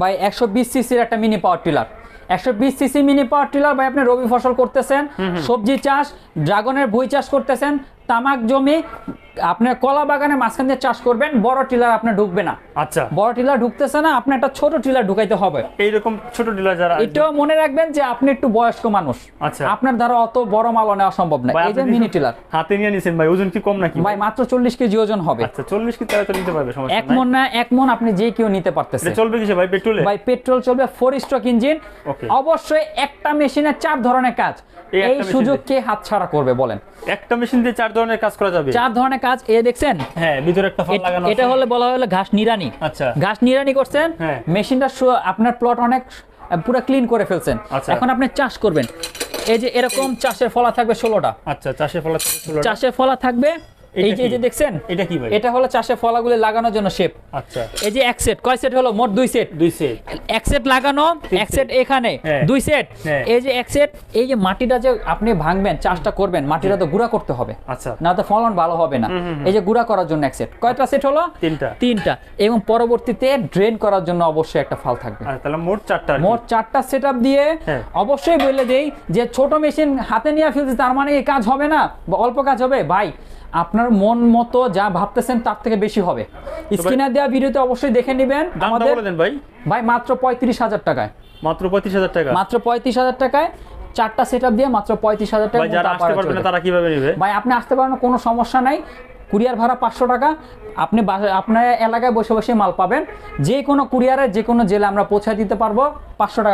ভাই একশো বিশ সিসির একটা মিনি পাওয়ার টিলার একশো বিশ সিসি মিনি পাওয়ার টিলার বা আপনি রবি ফসল করতেছেন সবজি চাষ ড্রাগনের ভুই চাষ করতেছেন তামাক জমি আপনার কলা বাগানের মাঝখান দিয়ে চাষ করবেন বড় টিলার আপনার ঢুকবে না। আচ্ছা। বড় টিলার ঢুকতেছে না আপনি একটা ছোট টিলার ঢুকাইতে হবে। এইরকম ছোট ডিলার যারা এটাও মনে রাখবেন যে আপনি একটু বয়স্ক মানুষ। আচ্ছা। আপনার দ্বারা অত বড় মাল নেওয়া সম্ভব না। এই যে মিনি টিলার। হাতে নিয়ে নিছেন ভাই ওজন কি কম নাকি? ভাই মাত্র চল্লিশ কেজি ওজন হবে। আচ্ছা চল্লিশ কি তারা তো নিতে পারবে সমস্যা এক মন না এক মন আপনি যে কেউ নিতে পারতেছে। এটা চলবে কিসে ভাই পেট্রোলে? ভাই পেট্রোল চলবে ফোর স্ট্রোক ইঞ্জিন. অবশ্যই একটা মেশিনের চার ধরনের কাজ। এই সুযোগ? কে হাতছাড়া করবে বলেন। একটা মেশিন দিয়ে চার ধরনের কাজ করা যাবে। চার ধরনের কাজ এ দেখছেন? হ্যাঁ ভিতরে একটা ফল লাগানো এটা হলে বলা হলো ঘাস নিরানি আচ্ছা। ঘাস নিরানি করছেন হ্যাঁ। মেশিনটা আপনার প্লট অনেক পুরো ক্লিন করে ফেলছেন। আচ্ছা। এখন আপনি চাষ করবেন। এই যে এরকম চাষের ফলা থাকবে ষোলোটা। আচ্ছা চাষের ফলা। চাষের ফলা থাকবে এই যে যে? দেখছেন? এটা কি ভাই? এটা হলো চাষের ফলাগুলি লাগানোর জন্য শেপ আচ্ছা। এই যে এক সেট কয় সেট হলো? মোট দুই সেট দুই সেট এক সেট লাগানো এক সেট এখানে। হ্যাঁ। দুই সেট হ্যাঁ। এই যে এক সেট এই যে মাটিটা যে আপনি ভাঙবেন চাষটা করবেন মাটিটা তো গুঁড়া করতে হবে। আচ্ছা। না তো ফলন ভালো হবে না। এই যে গুঁড়া করার জন্য এক সেট কয়টা সেট হলো? তিনটা। তিনটা। এবং পরবর্তীতে ড্রেন করার জন্য অবশ্যই একটা ফাল থাকবে। তাহলে মোট চারটা। মোট চারটা দিয়ে হ্যাঁ। অবশ্যই বলে দেই যে ছোট মেশিন হাতে নিয়ে ফেলছে তার মানে এই কাজ হবে না বা অল্প কাজ হবে। ভাই আপনার মন মতো যা ভাবতেছেন তার থেকে বেশি হবে। স্ক্রিনে দেওয়া ভিডিওতে অবশ্যই দেখে নেবেন। আমাদের ভাই। ভাই মাত্র পঁয়ত্রিশ হাজার টাকায়। মাত্র পঁয়ত্রিশ হাজার টাকা? মাত্র পঁয়ত্রিশ হাজার টাকায় চারটা সেট দিয়ে মাত্র পঁয়ত্রিশ হাজার টাকা যারা আসতে তারা কীভাবে নেবে? ভাই আপনি আসতে পারেন কোনো সমস্যা নাই। কুরিয়ার ভাড়া পাঁচশো টাকা। আপনি আপনার এলাকায় বসে বসে মাল পাবেন। যে কোনো কুরিয়ারে যে কোনো জেলা আমরা পৌঁছায় দিতে পারব পাঁচশো টাকা